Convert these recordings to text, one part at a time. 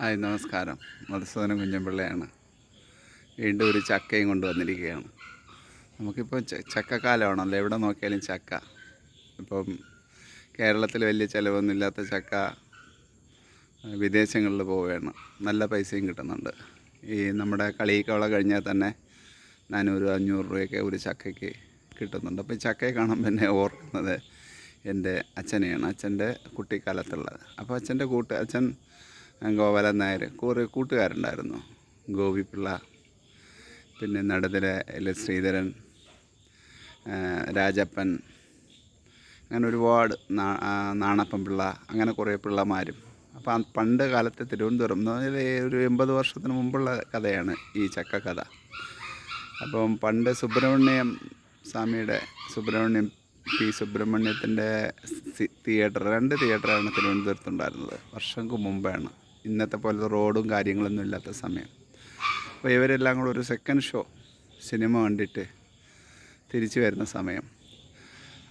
Hi നമസ്കാരം. മധുസൂദന കുഞ്ഞമ്പിള്ളയാണ്. വീണ്ടും ഒരു ചക്കയും കൊണ്ടുവന്നിരിക്കുകയാണ്. നമുക്കിപ്പോൾ ചക്കക്കാലമാണല്ലോ. എവിടെ നോക്കിയാലും ചക്ക. ഇപ്പം കേരളത്തിൽ വലിയ ചിലവൊന്നുമില്ലാത്ത ചക്ക വിദേശങ്ങളിൽ പോവുകയാണ്. നല്ല പൈസയും കിട്ടുന്നുണ്ട്. ഈ നമ്മുടെ കളിക്കവള കഴിഞ്ഞാൽ തന്നെ നാനൂറ് അഞ്ഞൂറ് രൂപയൊക്കെ ഒരു ചക്കയ്ക്ക് കിട്ടുന്നുണ്ട്. അപ്പോൾ ഈ ചക്കയെ കാണുമ്പോൾ എന്നെ ഓർക്കുന്നത് എന്റെ അച്ഛനെയാണ്. അച്ഛന്റെ കുട്ടിക്കാലത്തുള്ളത്. അപ്പോൾ അച്ഛന്റെ കൂട്ട് അച്ഛൻ ഗോപാലൻ നായർ. കുറേ കൂട്ടുകാരുണ്ടായിരുന്നു. ഗോപിപിള്ള പിന്നെ നടുതല എൽ ശ്രീധരൻ രാജപ്പൻ അങ്ങനെ ഒരുപാട് നാ- ആ, നാണപ്പൻ പിള്ള അങ്ങനെ കുറേ പിള്ളമാരും. അപ്പം പണ്ട് കാലത്തെ തിരുവനന്തപുരം എന്ന് പറഞ്ഞാൽ ഒരു എൺപത് വർഷത്തിന് മുമ്പുള്ള കഥയാണ് ഈ ചക്ക കഥ. അപ്പം പണ്ട് സുബ്രഹ്മണ്യം സ്വാമിയുടെ സുബ്രഹ്മണ്യം പി സുബ്രഹ്മണ്യത്തിന്റെ തിയേറ്റർ രണ്ട് തിയേറ്ററാണ് തിരുവനന്തപുരത്തുണ്ടായിരുന്നത്. വർഷങ്ങൾക്ക് മുമ്പാണ്. ഇന്നത്തെ പോലെ റോഡും കാര്യങ്ങളൊന്നും ഇല്ലാത്ത സമയം. അപ്പോൾ ഇവരെല്ലാം കൂടെ ഒരു സെക്കൻഡ് ഷോ സിനിമ കണ്ടിട്ട് തിരിച്ചു വരുന്ന സമയം.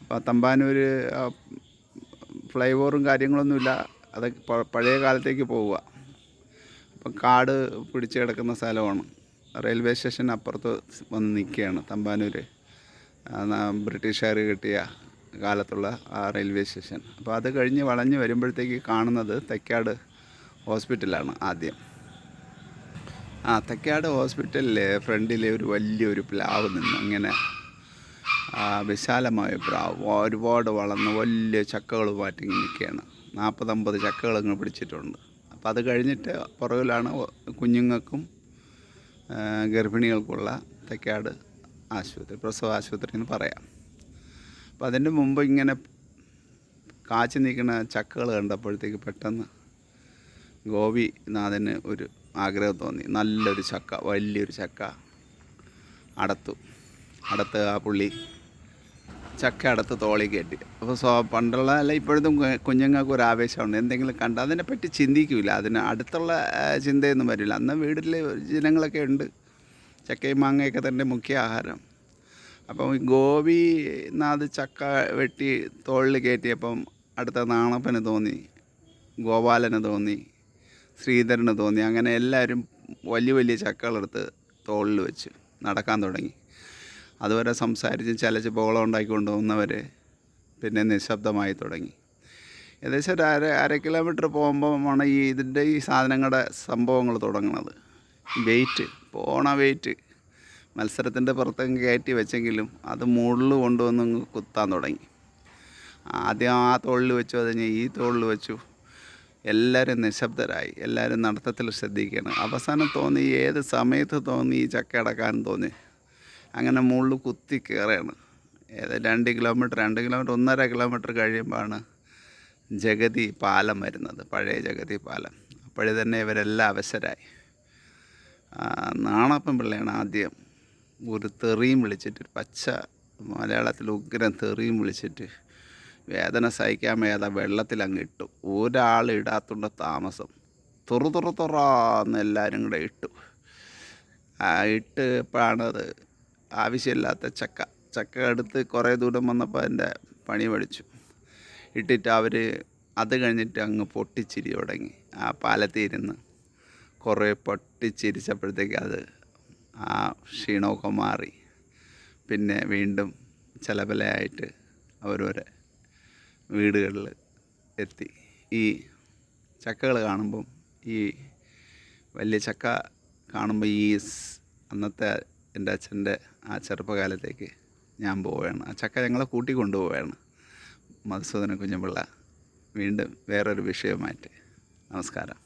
അപ്പോൾ തമ്പാനൂർ ഫ്ലൈ ഓവറും കാര്യങ്ങളൊന്നുമില്ല അതൊക്കെ പഴയ കാലത്തേക്ക് പോവുക. അപ്പം കാട് പിടിച്ച് കിടക്കുന്ന സ്ഥലമാണ്. റെയിൽവേ സ്റ്റേഷൻ അപ്പുറത്ത് വന്ന് നിൽക്കുകയാണ് തമ്പാനൂർ ബ്രിട്ടീഷുകാർ കിട്ടിയ കാലത്തുള്ള ആ റെയിൽവേ സ്റ്റേഷൻ. അപ്പോൾ അത് കഴിഞ്ഞ് വളഞ്ഞ് വരുമ്പോഴത്തേക്ക് കാണുന്നത് തെക്കാട് ഹോസ്പിറ്റലാണ് ആദ്യം. ആ തക്കാട് ഹോസ്പിറ്റലിൽ ഫ്രണ്ടിലെ ഒരു വലിയൊരു പ്ലാവ് നിന്ന്. അങ്ങനെ വിശാലമായ പ്രാവ് ഒരുപാട് വളർന്ന് വലിയ ചക്കകൾ മാറ്റി നിൽക്കുകയാണ്. നാൽപ്പതമ്പത് ചക്കകൾ അങ്ങ് പിടിച്ചിട്ടുണ്ട്. അപ്പോൾ അത് കഴിഞ്ഞിട്ട് പുറകിലാണ് കുഞ്ഞുങ്ങൾക്കും ഗർഭിണികൾക്കുള്ള തക്കാട് ആശുപത്രി പ്രസവ ആശുപത്രി എന്ന് പറയാം. അപ്പോൾ അതിന്റെ മുമ്പ് ഇങ്ങനെ കാച്ചു നിൽക്കുന്ന ചക്കകൾ കണ്ടപ്പോഴത്തേക്ക് പെട്ടെന്ന് ഗോപിനാഥന് ഒരു ആഗ്രഹം തോന്നി. നല്ലൊരു ചക്ക വലിയൊരു ചക്ക അടത്തു. അടത്ത് ആ പുള്ളി ചക്ക അടത്ത് തോളി കയറ്റി അപ്പോൾ സ്വ പണ്ടുള്ള അല്ല ഇപ്പോഴത്തും കുഞ്ഞുങ്ങൾക്ക് ഒരു ആവേശമുണ്ട്. എന്തെങ്കിലും കണ്ട് അതിനെപ്പറ്റി ചിന്തിക്കില്ല അതിന് അടുത്തുള്ള ചിന്തയൊന്നും വരില്ല. അന്ന് വീട്ടിൽ ജനങ്ങളൊക്കെ ഉണ്ട്. ചക്കയും മാങ്ങയൊക്കെ തന്നെ മുഖ്യ ആഹാരം. അപ്പം ഗോപിനാഥ് ചക്ക വെട്ടി തോളിൽ കയറ്റിയപ്പം അടുത്ത നാണപ്പന് തോന്നി ഗോപാലന് തോന്നി ശ്രീധരന് തോന്നി. അങ്ങനെ എല്ലാവരും വലിയ വലിയ ചക്കകളെടുത്ത് തോളിൽ വെച്ച് നടക്കാൻ തുടങ്ങി. അതുവരെ സംസാരിച്ച് ചലച്ച് ബോളം ഉണ്ടാക്കി കൊണ്ടുപോകുന്നവർ പിന്നെ നിശബ്ദമായി തുടങ്ങി. ഏകദേശം ഒരു അര അര കിലോമീറ്റർ പോകുമ്പോഴാണ് ഈ ഇതിന്റെ ഈ സാധനങ്ങളുടെ സംഭവങ്ങൾ തുടങ്ങുന്നത്. വെയിറ്റ് പോണ വെയിറ്റ്. മത്സരത്തിന്റെ പുറത്തേക്ക് കയറ്റി വെച്ചെങ്കിലും അത് മുകളിൽ കൊണ്ടുവന്ന് കുത്താൻ തുടങ്ങി. ആദ്യം ആ തോളിൽ വെച്ചു അത് ഈ തോളിൽ വെച്ചു. എല്ലാവരും നിശബ്ദരായി. എല്ലാവരും നടത്തത്തിൽ ശ്രദ്ധിക്കണം. അവസാനം തോന്നി ഏത് സമയത്ത് തോന്നി ഈ ചക്ക അടക്കാൻ തോന്നി? അങ്ങനെ മുകളിൽ കുത്തി കയറുകയാണ്. ഏത് രണ്ട് കിലോമീറ്റർ രണ്ട് കിലോമീറ്റർ ഒന്നര കിലോമീറ്റർ കഴിയുമ്പോഴാണ് ജഗതി പാലം വരുന്നത്. പഴയ ജഗതി പാലം. അപ്പോഴേ തന്നെ ഇവരെല്ലാം അവശരായി. നാണപ്പം പിള്ളയാണ് ആദ്യം ഒരു തെറിയും വിളിച്ചിട്ട് പച്ച മലയാളത്തിൽ ഉഗ്രം തെറിയും വിളിച്ചിട്ട് വേദന സഹിക്കാൻ മേത വെള്ളത്തിൽ അങ്ങ് ഇട്ടു. ഒരാൾ ഇടാത്തുണ്ട താമസം തുറു തുറു തുറാന്ന് എല്ലാവരും കൂടെ ഇട്ടു. ഇട്ട് ഇപ്പോഴാണത് ആവശ്യമില്ലാത്ത ചക്ക. ചക്ക എടുത്ത് കുറേ ദൂരം വന്നപ്പോൾ അതിന്റെ പണി പഠിച്ചു. ഇട്ടിട്ട് അവർ അത് കഴിഞ്ഞിട്ട് അങ്ങ് പൊട്ടിച്ചിരി തുടങ്ങി. ആ പാലത്തിൽ ഇരുന്ന് കുറേ പൊട്ടിച്ചിരിച്ചപ്പോഴത്തേക്ക് അത് ആ ക്ഷീണമൊക്കെ മാറി. പിന്നെ വീണ്ടും ചലപലയായിട്ട് അവരവരെ വീടുകളിൽ എത്തി. ഈ ചക്കകൾ കാണുമ്പം ഈ വലിയ ചക്ക കാണുമ്പോൾ ഈ അന്നത്തെ എന്റെ അച്ഛന്റെ ആ ചെറുപ്പകാലത്തേക്ക് ഞാൻ പോവുകയാണ്. ആ ചക്ക ഞങ്ങളെ കൂട്ടി കൊണ്ടുപോവുകയാണ്. മധുസൂദന കുഞ്ഞുപിള്ള വീണ്ടും വേറൊരു വിഷയമായിട്ട് നമസ്കാരം.